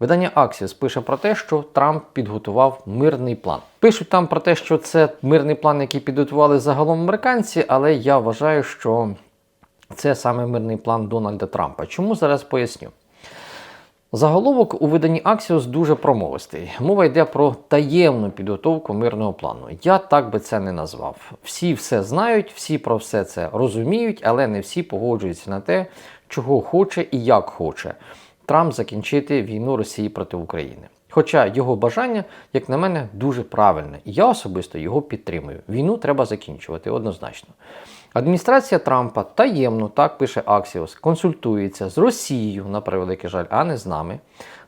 Видання Axios пише про те, що Трамп підготував мирний план. Пишуть там про те, що це мирний план, який підготували загалом американці, але я вважаю, що це саме мирний план Дональда Трампа. Чому зараз поясню? Заголовок у виданні Axios дуже промовистий. Мова йде про таємну підготовку мирного плану. Я так би це не назвав. Всі все знають, всі про все це розуміють, але не всі погоджуються на те, чого хоче і як хоче Трамп закінчити війну Росії проти України. Хоча його бажання, як на мене, дуже правильне, і я особисто його підтримую. Війну треба закінчувати однозначно. Адміністрація Трампа таємно, так пише Аксіос, консультується з Росією, на превеликий жаль, а не з нами,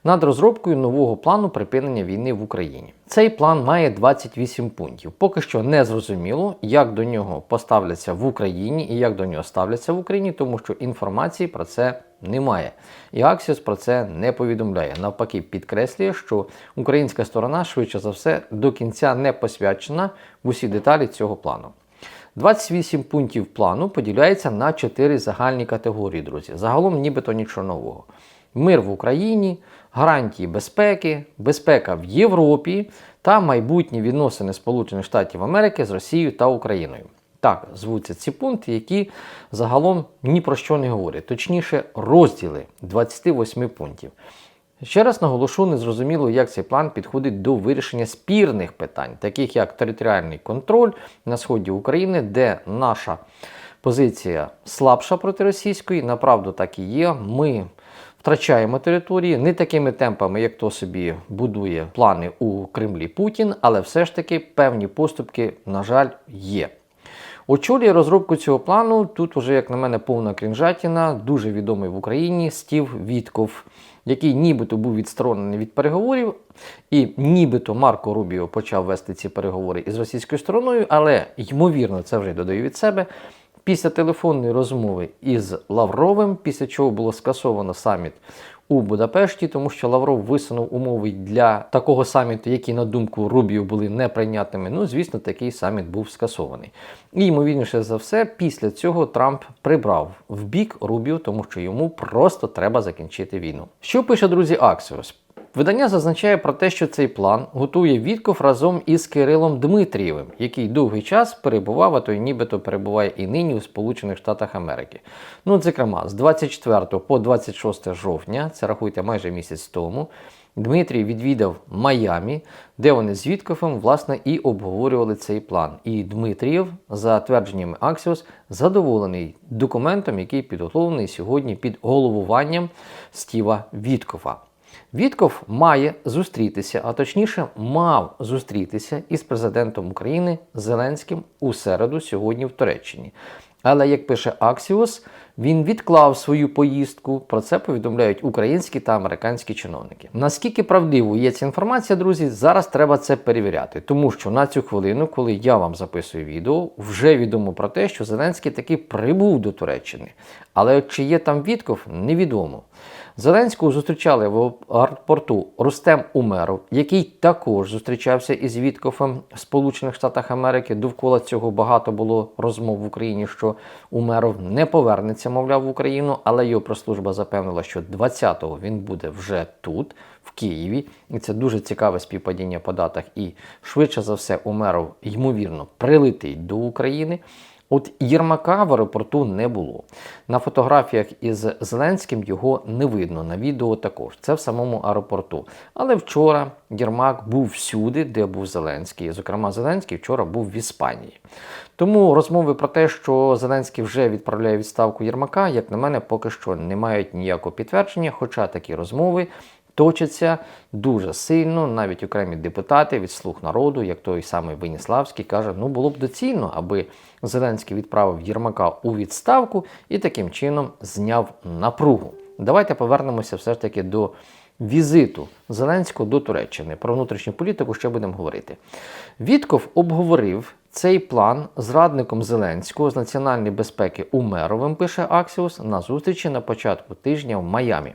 над розробкою нового плану припинення війни в Україні. Цей план має 28 пунктів. Поки що не зрозуміло, як до нього поставляться в Україні і як до нього ставляться в Україні, тому що інформації про це немає. І Axios про це не повідомляє. Навпаки, підкреслює, що українська сторона швидше за все до кінця не посвячена в усі деталі цього плану. 28 пунктів плану поділяється на 4 загальні категорії, друзі. Загалом нібито нічого нового. Мир в Україні, гарантії безпеки, безпека в Європі та майбутні відносини Сполучених Штатів Америки з Росією та Україною. Так, звуться ці пункти, які загалом ні про що не говорять, точніше, розділи 28 пунктів. Ще раз наголошу, незрозуміло, як цей план підходить до вирішення спірних питань, таких як територіальний контроль на сході України, де наша позиція слабша проти російської, направду так і є. Ми втрачаємо території не такими темпами, як то собі будує плани у Кремлі Путін, але все ж таки певні поступки, на жаль, є. Очолює розробку цього плану. Тут уже, як на мене, повна крінжатіна, дуже відомий в Україні Стів Вітков, який нібито був відсторонений від переговорів, і нібито Марко Рубіо почав вести ці переговори із російською стороною, але ймовірно, це вже додаю від себе. Після телефонної розмови із Лавровим, після чого було скасовано саміт у Будапешті, тому що Лавров висунув умови для такого саміту, які, на думку Рубіо, були неприйнятними. Ну, звісно, такий саміт був скасований. І, ймовірніше за все, після цього Трамп прибрав в бік Рубіо, тому що йому просто треба закінчити війну. Що пише друзі Axios? Видання зазначає про те, що цей план готує Вітков разом із Кирилом Дмитрієвим, який довгий час перебував, а то й нібито перебуває і нині у Сполучених Штатах Америки. Ну, зокрема, з 24 по 26 жовтня, це рахуйте майже місяць тому, Дмитрій відвідав Майамі, де вони з Вітковим, власне, і обговорювали цей план. І Дмитрієв, за твердженнями Axios, задоволений документом, який підготовлений сьогодні під головуванням Стіва Віткова. Вітков має зустрітися, а точніше, мав зустрітися із президентом України Зеленським у середу сьогодні в Туреччині. Але як пише Axios, він відклав свою поїздку. Про це повідомляють українські та американські чиновники. Наскільки правдивою є ця інформація, друзі, зараз треба це перевіряти, тому що на цю хвилину, коли я вам записую відео, вже відомо про те, що Зеленський таки прибув до Туреччини. Але чи є там Вітков, невідомо. Зеленського зустрічали в аеропорту Рустем Умеров, який також зустрічався із Вітковим в Сполучених Штатах Америки. Довкола цього багато було розмов в Україні, що Умеров не повернеться, мовляв, в Україну, але його прес-служба запевнила, що 20-го він буде вже тут, в Києві. І це дуже цікаве співпадіння по датах. І швидше за все, Умеров, ймовірно, прилетить до України. От Єрмака в аеропорту не було. На фотографіях із Зеленським його не видно, на відео також. Це в самому аеропорту. Але вчора Єрмак був всюди, де був Зеленський. Зокрема, Зеленський вчора був в Іспанії. Тому розмови про те, що Зеленський вже відправляє відставку Єрмака, як на мене, поки що не мають ніякого підтвердження, хоча такі розмови точаться дуже сильно. Навіть окремі депутати від слуг народу, як той самий Веніславський, каже, ну було б доцільно, аби Зеленський відправив Єрмака у відставку і таким чином зняв напругу. Давайте повернемося все ж таки до візиту Зеленського до Туреччини. Про внутрішню політику ще будемо говорити. Вітков обговорив цей план з радником Зеленського з національної безпеки Умеровим, пише Аксіус, на зустрічі на початку тижня в Майамі.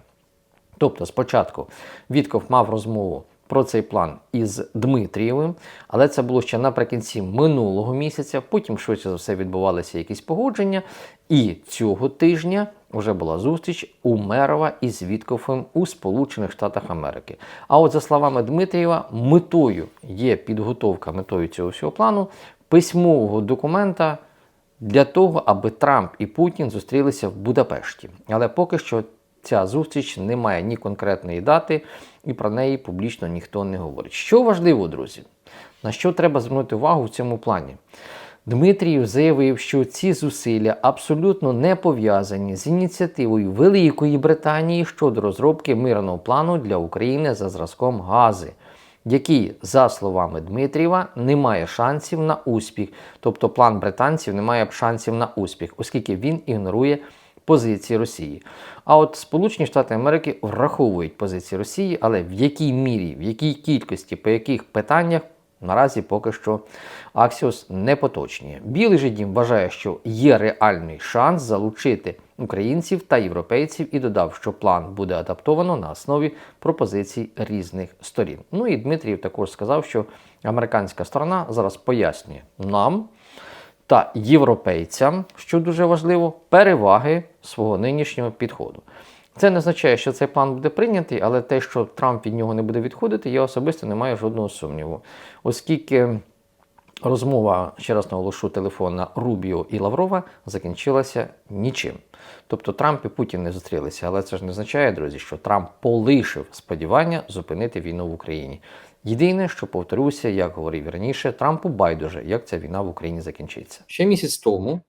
Тобто, спочатку Вітков мав розмову про цей план із Дмитрієвим, але це було ще наприкінці минулого місяця. Потім, швидше за все, відбувалися якісь погодження. І цього тижня вже була зустріч Умерова із Віткофом у Сполучених Штатах Америки. А от за словами Дмитрієва, метою є підготовка метою цього всього плану письмового документа для того, аби Трамп і Путін зустрілися в Будапешті. Але поки що ця зустріч не має ні конкретної дати, і про неї публічно ніхто не говорить. Що важливо, друзі, на що треба звернути увагу в цьому плані? Дмитрієв заявив, що ці зусилля абсолютно не пов'язані з ініціативою Великої Британії щодо розробки мирного плану для України за зразком Гази, який, за словами Дмитрієва, не має шансів на успіх. Тобто план британців не має шансів на успіх, оскільки він ігнорує позиції Росії. А от Сполучені Штати Америки враховують позиції Росії, але в якій мірі, в якій кількості, по яких питаннях наразі поки що Аксіос не поточнює. Білий же дім вважає, що є реальний шанс залучити українців та європейців і додав, що план буде адаптовано на основі пропозицій різних сторін. Ну і Дмитрієв також сказав, що американська сторона зараз пояснює нам та європейцям, що дуже важливо, переваги свого нинішнього підходу. Це не означає, що цей план буде прийнятий, але те, що Трамп від нього не буде відходити, я особисто не маю жодного сумніву. Оскільки розмова, ще раз наголошу, телефона Рубіо і Лаврова закінчилася нічим. Тобто Трамп і Путін не зустрілися, але це ж не означає, друзі, що Трамп полишив сподівання зупинити війну в Україні. Єдине, що повторюся, як говорив раніше, Трампу байдуже, як ця війна в Україні закінчиться. Ще місяць тому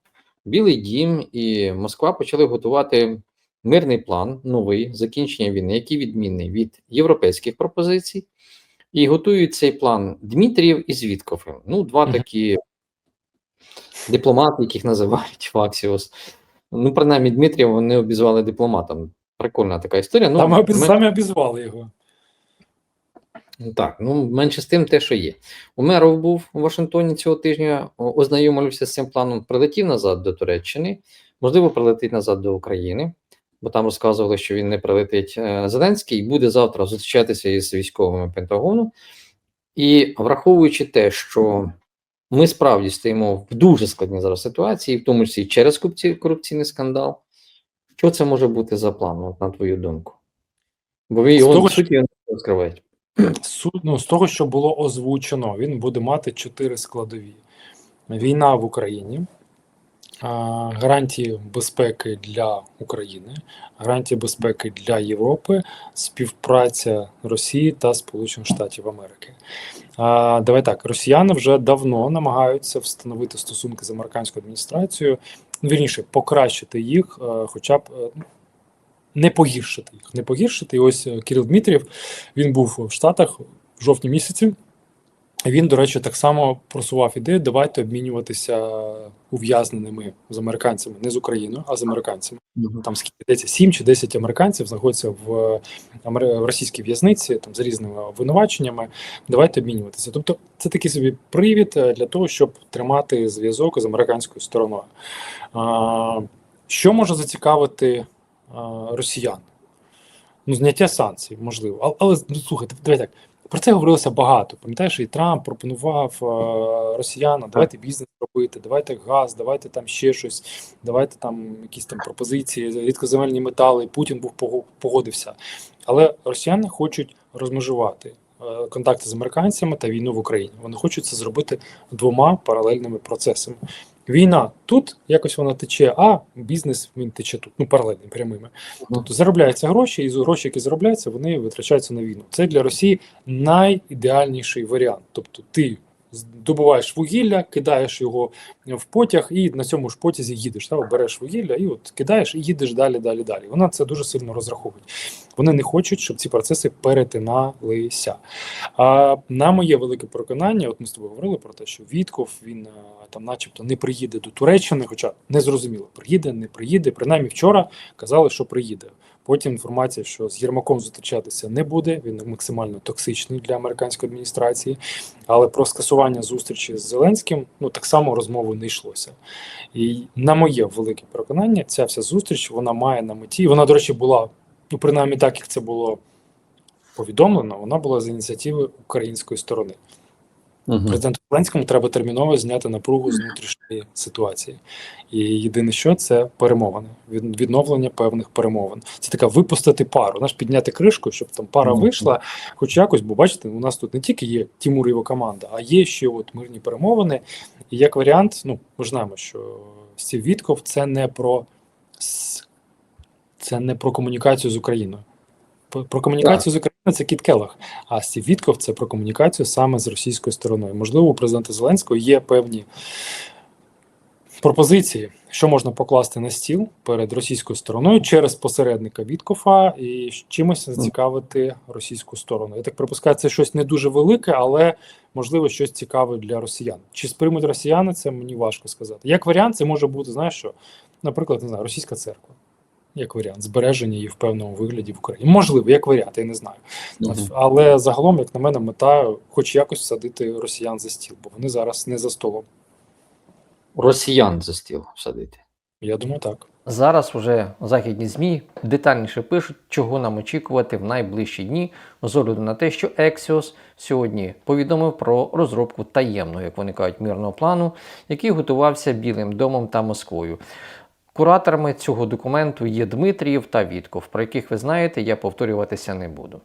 Білий Дім і Москва почали готувати мирний план, новий закінчення війни, який відмінний від європейських пропозицій, і готують цей план Дмитрієв і Звідковим. Ну, два такі дипломати, яких називають Факсіос. Ну, принаймні, Дмитрієва вони обізвали дипломатом. Прикольна така історія. Ну, Там ми- самі обізвали його. Ну, Так, ну менше з тим те, що є. Умеров був у Вашингтоні цього тижня, ознайомився з цим планом, прилетів назад до Туреччини, можливо, прилетить назад до України, бо там розказували, що він не прилетить е, Зеленський, і буде завтра зустрічатися із військовими Пентагону. І враховуючи те, що ми справді стоїмо в дуже складній зараз ситуації, в тому числі через корупці- корупційний скандал, що це може бути за план, на твою думку? Бо ви З його суті не розкриваєте. Су- ну, з того, що було озвучено, він буде мати чотири складові: війна в Україні, гарантії безпеки для України, гарантії безпеки для Європи, співпраця Росії та Сполучених Штатів Америки. Давай так, росіяни вже давно намагаються встановити стосунки з американською адміністрацією, ну, вірніше, покращити їх, е, хоча б е, не погіршити їх. Не погіршити. І ось е, Кирил Дмитрієв він був в Штатах в жовтні місяці. Він, до речі, так само просував ідею, давайте обмінюватися ув'язненими з американцями, не з Україною, а з американцями. Там скільки йдеться 7 чи 10 американців знаходяться в, е, в російській в'язниці там з різними обвинуваченнями. Давайте обмінюватися. Тобто, це такий собі привід е, для того, щоб тримати зв'язок з американською стороною. А, що може зацікавити росіян? Ну, зняття санкцій, можливо. Але, але ну, слухайте, давай так. Про це говорилося багато. Пам'ятаєш, і Трамп пропонував е, росіянам, давайте бізнес робити, давайте газ, давайте там ще щось, давайте там якісь там пропозиції, рідкоземельні метали. Путін був погодився. Але росіяни хочуть розмежувати е, контакти з американцями та війну в Україні. Вони хочуть це зробити двома паралельними процесами. Війна тут якось вона тече, а бізнес він тече тут, ну паралельно прямими. Тобто заробляються гроші, і гроші, які заробляються, вони витрачаються на війну. Це для Росії найідеальніший варіант. Тобто, ти добуваєш вугілля, кидаєш його в потяг, і на цьому ж потязі їдеш. Так? Береш вугілля і от кидаєш і їдеш далі, далі, далі. Вона це дуже сильно розраховує. Вони не хочуть, щоб ці процеси перетиналися. А на моє велике переконання, от ми з тобою говорили про те, що Вітков він там, начебто, не приїде до Туреччини, хоча не зрозуміло, приїде, не приїде. Принаймні вчора казали, що приїде. Потім інформація, що з Єрмаком зустрічатися не буде. Він максимально токсичний для американської адміністрації. Але про скасування зустрічі з Зеленським ну так само розмови не йшлося. І на моє велике переконання, ця вся зустріч вона має на меті. Вона, до речі, була ну принаймні так, як це було повідомлено. Вона була з ініціативи української сторони. Мгм. Президенту Зеленському треба терміново зняти напругу з внутрішньої ситуації. І єдине, що це перемовини, відновлення певних перемовин. Це така випустити пару, знаєш, підняти кришку, щоб там пара Мгм. вийшла, хоч якось, бо бачите, у нас тут не тільки є Тімур і його команда, а є ще от мирні перемовини. І як варіант, ну ми ж знаємо, що Стів Вітков це не про це не про комунікацію з Україною. Про- комунікацію з Україною це Кіт Келлах, а Стів Вітков це про комунікацію саме з російською стороною. Можливо, у президента Зеленського є певні пропозиції, що можна покласти на стіл перед російською стороною через посередника Віткофа і чимось зацікавити російську сторону. Я так припускаю, це щось не дуже велике, але можливо щось цікаве для росіян. Чи сприймуть росіяни це мені важко сказати. Як варіант, це може бути, знаєш що, наприклад, не знаю, російська церква. Як варіант, збереження її в певному вигляді в Україні. Можливо, як варіант, я не знаю. Мгм. Але загалом, як на мене, мета хоч якось всадити росіян за стіл, бо вони зараз не за столом. Росіян за стіл садити. Я думаю, так. Зараз вже західні ЗМІ детальніше пишуть, чого нам очікувати в найближчі дні, з огляду на те, що Ексіос сьогодні повідомив про розробку таємного, як вони кажуть, мирного плану, який готувався Білим домом та Москвою. Кураторами цього документу є Дмитрієв та Вітков, про яких ви знаєте, я повторюватися не буду.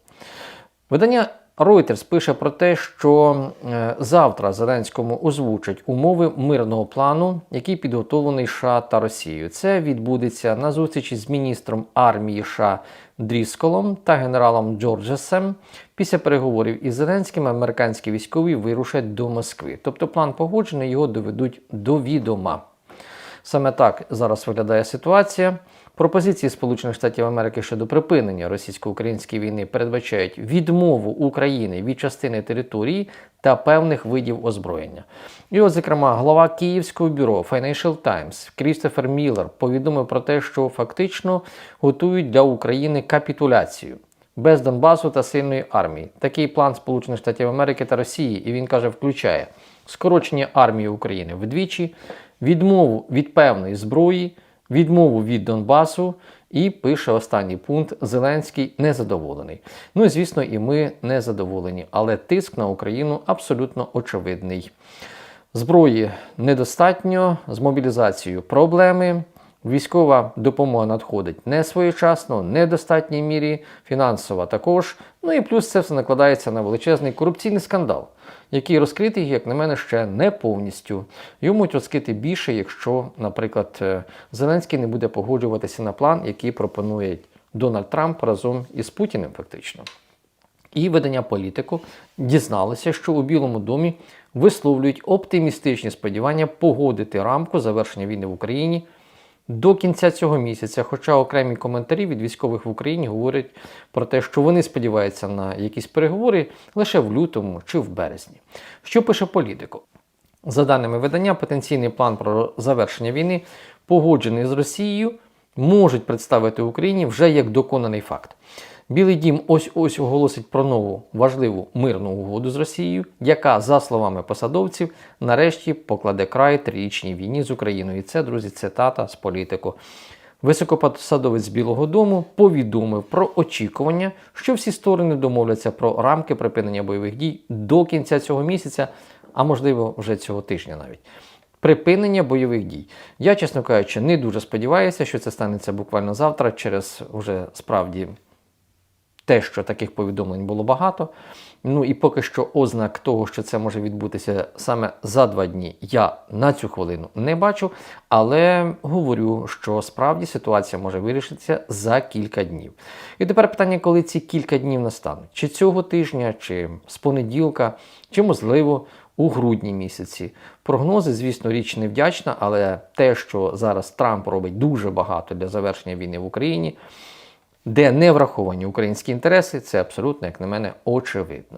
Видання Reuters пише про те, що е, завтра Зеленському озвучать умови мирного плану, який підготовлений США та Росією. Це відбудеться на зустрічі з міністром армії США Дрісколом та генералом Джорджесом. Після переговорів із Зеленським американські військові вирушать до Москви. Тобто план погоджений, його доведуть до відома. Саме так зараз виглядає ситуація. Пропозиції Сполучених Штатів Америки щодо припинення російсько-української війни передбачають відмову України від частини території та певних видів озброєння. І от, зокрема, глава Київського бюро Financial Times Крістофер Міллер повідомив про те, що фактично готують для України капітуляцію без Донбасу та сильної армії. Такий план Сполучених Штатів Америки та Росії, і він каже, включає скорочення армії України вдвічі, відмову від певної зброї, відмову від Донбасу. І пише останній пункт: Зеленський незадоволений. Ну і звісно, і ми не задоволені, але тиск на Україну абсолютно очевидний. Зброї недостатньо, з мобілізацією проблеми. Військова допомога надходить не своєчасно, не в достатній мірі, фінансова також. Ну і плюс це все накладається на величезний корупційний скандал, який розкритий, як на мене, ще не повністю. Йому розкрити більше, якщо, наприклад, е, Зеленський не буде погоджуватися на план, який пропонує Дональд Трамп разом із Путіним, фактично. І видання політику дізналося, що у Білому домі висловлюють оптимістичні сподівання погодити рамку завершення війни в Україні до кінця цього місяця. Хоча окремі коментарі від військових в Україні говорять про те, що вони сподіваються на якісь переговори лише в лютому чи в березні. Що пише політико? За даними видання, потенційний план про завершення війни, погоджений з Росією, можуть представити Україні вже як доконаний факт. Білий дім ось ось оголосить про нову важливу мирну угоду з Росією, яка, за словами посадовців, нарешті покладе край трирічній війні з Україною. І це, друзі, цитата з політику. Високопосадовець Білого Дому повідомив про очікування, що всі сторони домовляться про рамки припинення бойових дій до кінця цього місяця, а можливо вже цього тижня навіть. Припинення бойових дій. Я, чесно кажучи, не дуже сподіваюся, що це станеться буквально завтра, через вже справді те, що таких повідомлень було багато. Ну і поки що ознак того, що це може відбутися саме за два дні, я на цю хвилину не бачу, але говорю, що справді ситуація може вирішитися за кілька днів. І тепер питання, коли ці кілька днів настануть: чи цього тижня, чи з понеділка, чи можливо. У грудні місяці прогнози, звісно, річ невдячна, але те, що зараз Трамп робить дуже багато для завершення війни в Україні, де не враховані українські інтереси, це абсолютно, як на мене, очевидно.